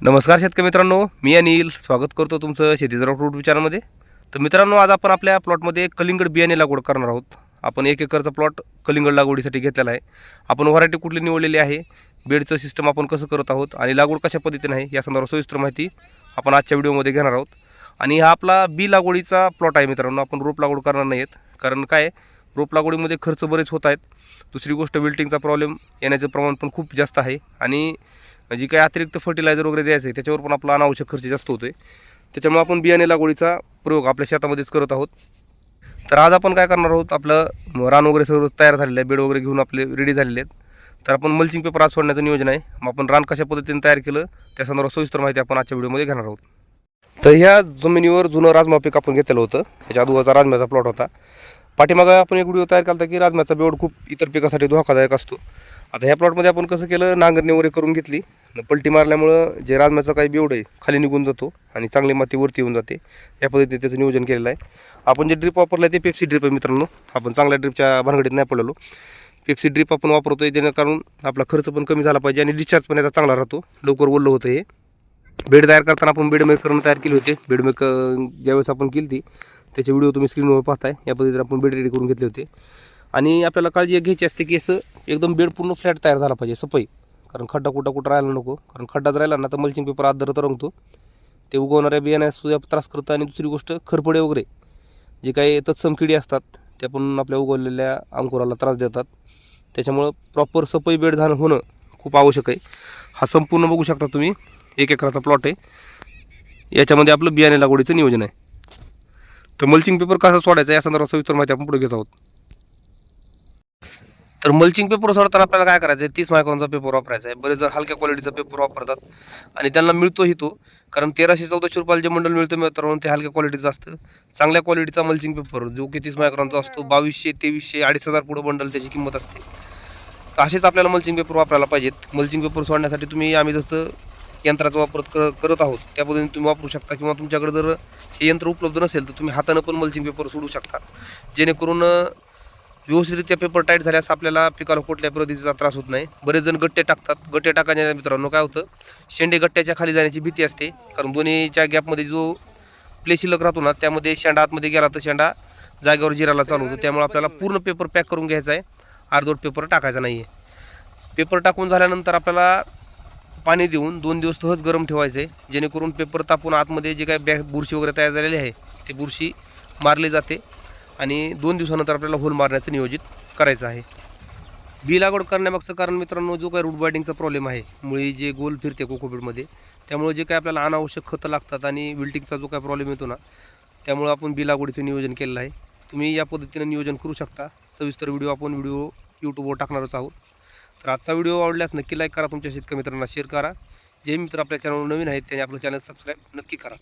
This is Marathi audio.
नमस्कार शेतकरी मित्रांनो मी अनिल. स्वागत करतो तुमचं शेतीचं फ्रूट विचारामध्ये तर मित्रांनो आज आपण आपल्या प्लॉटमध्ये कलिंगड बियाणे लागवड करणार आहोत. आपण एक एकरचा प्लॉट कलिंगड लागवडीसाठी घेतलेला आहे. आपण व्हरायटी कुठली निवडलेली आहे बेडचं सिस्टम आपण कसं करत आहोत आणि लागवड कशा पद्धतीने आहे या संदर्भात सविस्तर माहिती आपण आजच्या व्हिडिओमध्ये घेणार आहोत. आणि हा आपला बी लागवडीचा प्लॉट आहे मित्रांनो आपण रोप लागवड करणार नाही आहेत. कारण काय रोप लागवडीमध्ये खर्च बरेच होत आहेत. दुसरी गोष्ट विल्टिंगचा प्रॉब्लेम येण्याचं प्रमाण पण खूप जास्त आहे. आणि जी काही अतिरिक्त फर्टिलायझर वगैरे द्यायचं आहे त्याच्यावर पण आपला अनावश्यक खर्च जास्त होतो आहे त्याच्यामुळे आपण बियाणे लागवडीचा प्रयोग आपल्या शेतामध्येच करत आहोत. तर आज आपण काय करणार आहोत आपलं रान वगैरे सर्व तयार झालेलं आहे बेड वगैरे घेऊन आपले रेडी झालेले आहेत. तर आपण मल्चिंग पेपर आज सोडण्याचं नियोजन आहे. मग आपण रान कशा पद्धतीने तयार केलं त्या संदर्भात सविस्तर माहिती आपण आजच्या व्हिडिओमध्ये घेणार आहोत. तर ह्या जमिनीवर जुनं राजमा पीक आपण घेतलेलं होतं. त्याच्या अगोदरचा राजम्याचा प्लॉट होता. पाठीमागं आपण एक व्हिडिओ तयार केला होता की राजम्याचा बेवड खूप इतर पिकासाठी धोकादायक असतो. आता ह्या प्लॉटमध्ये आपण कसं केलं? नांगरणी वगैरे करून घेतली. पलटी मारल्यामुळं जे राजम्याचा काही बेवड आहे खाली निघून जातो आणि चांगली माती वरती येऊन जाते. या पद्धतीने त्याचं नियोजन केलेलं आहे. आपण जे ड्रिप वापरलं आहे ते पेप्सी ड्रिप आहे मित्रांनो. आपण चांगल्या ड्रिपच्या भानगडीत नाही पडलेलो. पेप्सी ड्रिप आपण वापरतो आहे जेणेकरून आपला खर्च पण कमी झाला पाहिजे आणि डिस्चार्ज पण याचा चांगला राहतो. लवकर ओढलं होतं हे. बेड तयार करताना आपण बेडमेकरनं तयार केली होते. बेडमेकर ज्यावेळेस आपण केली ती त्याचे व्हिडिओ तुम्ही स्क्रीनवर पाहताय. या पद्धतीने आपण बेड रेडी करून घेतले होते. आणि आपल्याला काळजी एक घ्यायची असते की असं एकदम बेड पूर्ण फ्लॅट तयार झाला पाहिजे सफाई कारण खड्डा कुठं कुठं राहायला नको. कारण खड्डा जर राहिला ना तर मल्चिंग पेपर आत धरत रंगतो. ते उगवणाऱ्या बियाण्यासुद्धा त्रास करतं आणि दुसरी गोष्ट खरपडे वगैरे. जे काही तत्सम किडी असतात त्या पण आपल्या उगवलेल्या अंकुराला त्रास देतात. त्याच्यामुळं प्रॉपर सफाई बेड झालं होणं खूप आवश्यक आहे. हा संपूर्ण बघू शकता तुम्ही. एक एकराचा प्लॉट आहे. याच्यामध्ये आपलं बियाणे लागवडीचं नियोजन आहे. तर मल्चिंग पेपर कसा सोडायचा या संदर्भात सविस्तर माहिती आपण पुढे घेत आहोत. तर मल्चिंग पेपर सोडताना आपल्याला काय करायचं आहे तीस मायक्रॉनचा पेपर वापरायचा आहे बरेच जर हलक्या क्वालिटीचा पेपर वापरतात. आणि त्यांना मिळतोही तो. कारण तेराशे चौदाशे रुपयाला जे मंडळ मिळतं मित्रांनो ते हलक्या क्वालिटीचं असतं. चांगल्या क्वालिटीचा मल्चिंग पेपर जो की तीस मायक्रॉनचा असतो बावीसशे तेवीसशे अडीच हजार पुढं बंडल त्याची किंमत असते. तर असेच आपल्याला मल्चिंग पेपर वापरायला पाहिजेत. मल्चिंग पेपर सोडण्यासाठी तुम्ही आम्ही जसं यंत्राचा वापर कर करत आहोत त्या पद्धतीने तुम्ही वापरू शकता. किंवा तुमच्याकडे जर हे यंत्र उपलब्ध नसेल तर तुम्ही हातानं पण मल्चिंग पेपर सोडू शकता. जेणेकरून व्यवस्थितरित्या पेपर टाईट झाल्यास आपल्याला पिकाला कुठल्या पद्धतीचा त्रास होत नाही. बरेच जण गट्टे टाकतात. गट्टे टाकण्याच्या मित्रांनो काय होतं? शेंडे गट्ट्याच्या खाली जाण्याची भीती असते. कारण दोन्हीच्या गॅपमध्ये जो प्ले शिल्लक राहतो ना त्यामध्ये शेंडा आतमध्ये गेला तर शेंडा जागेवर जिरायला चालू होतो. त्यामुळे आपल्याला पूर्ण पेपर पॅक करून घ्यायचा आहे. अर्धवट पेपर टाकायचा नाही आहे पेपर टाकून झाल्यानंतर आपल्याला पाणी देऊन दोन दिवस सहज गरम ठेवायचं आहे जेणेकरून पेपर तापून आतमध्ये जे काही बॅग बुरशी वगैरे तयार झालेली आहे ते बुरशी मारली जाते. आणि दोन दिवसानंतर आपल्याला होल मारण्याचं नियोजित करायचं आहे. बी लागवड करण्यामागचं कारण मित्रांनो जो काही रूट बायडिंगचा प्रॉब्लेम आहे मुळी जे गोल फिरते कोकोपीटमध्ये त्यामुळे जे काही आपल्याला अनावश्यक खतं लागतात आणि विल्टिंगचा जो काही प्रॉब्लेम येतो ना त्यामुळे आपण बी लागवडीचं नियोजन केलेलं आहे. तुम्ही या पद्धतीने नियोजन करू शकता. सविस्तर व्हिडिओ आपण व्हिडिओ यूट्यूबवर टाकणारच आहोत. तर आजचा व्हिडिओ आवडल्यास नक्की लाईक करा. तुमच्या शेतकरी मित्रांना शेअर करा. जे मित्र आपल्या चॅनलवर नवीन आहेत त्यांनी आपलं चॅनल सबस्क्राईब नक्की करा.